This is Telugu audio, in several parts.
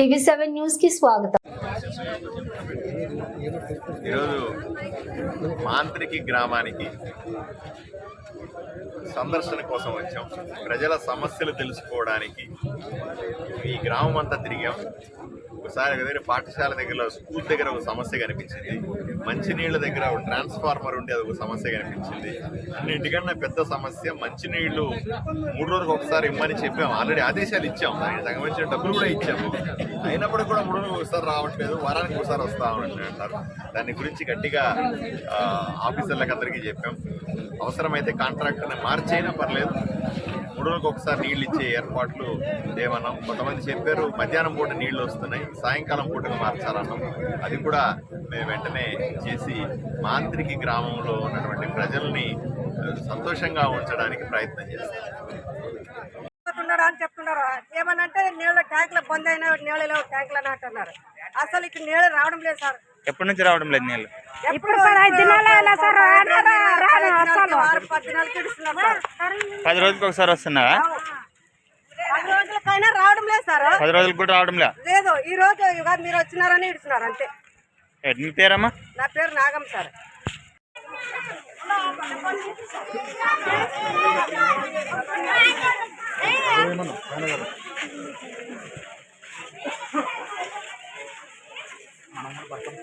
టీవీ సెవెన్ న్యూస్కి స్వాగతం. ఈరోజు మాంత్రికి గ్రామానికి సందర్శన కోసం వచ్చాం. ప్రజల సమస్యలు తెలుసుకోవడానికి ఈ గ్రామం అంతా తిరిగాం. ఒకసారి దగ్గర పాఠశాల దగ్గర స్కూల్ దగ్గర ఒక సమస్య కనిపించింది. మంచినీళ్ళ దగ్గర ఒక ట్రాన్స్ఫార్మర్ ఉండి అది ఒక సమస్య కనిపించింది. అన్నింటికన్నా పెద్ద సమస్య మంచినీళ్ళు మూడు రోజులకు ఒకసారి ఇమ్మని చెప్పాం. ఆల్రెడీ ఆదేశాలు ఇచ్చాం. దానికి సంబంధించిన డబ్బులు కూడా ఇచ్చాము. అయినప్పుడు కూడా మూడు ఒకసారి రావట్లేదు. వారానికి ఒకసారి వస్తామని అంటారు. దాని గురించి గట్టిగా ఆఫీసర్లకు అందరికీ చెప్పాం. అవసరమైతే కాంట్రాక్టర్ని మార్చైనా పర్లేదు. మూడు రోజులకు ఒకసారి నీళ్ళు ఇచ్చే ఏర్పాట్లు ఏమన్నాం. కొంతమంది చెప్పారు మధ్యాహ్నం పూట నీళ్ళు వస్తున్నాయి. సాయంకాలం పూటగా మార్చాలన్నాం. అది కూడా మేము వెంటనే చేసి మాంత్రికి గ్రామంలో ఉన్నటువంటి ప్రజల్ని సంతోషంగా ఉంచడానికి ప్రయత్నం చేస్తాం. అని చెప్తున్నారు. ఏమనంటే నీళ్ళ ట్యాంకులు బంద్ అయిన నీళ్ళు లేవు ట్యాంకులు అని అంటున్నారు. అసలు ఇక్కడ నీళ్ళు రావడం లేదు సార్. ఎప్పటి నుంచి రావడం లేదు నీళ్ళు? పది రోజులకి ఒకసారి వస్తున్నారా రోజులకైనా రావడం లేదు సార్. పది రోజులకు కూడా రావడం లేదు ఈ రోజు మీరు వచ్చినారని ఇస్తున్నారు అంతే. ఎన్ని పేరమ్మా? నా పేరు నాగం సార్. మనం పైన కదా మనం కూడా పడతాం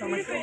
సమస్య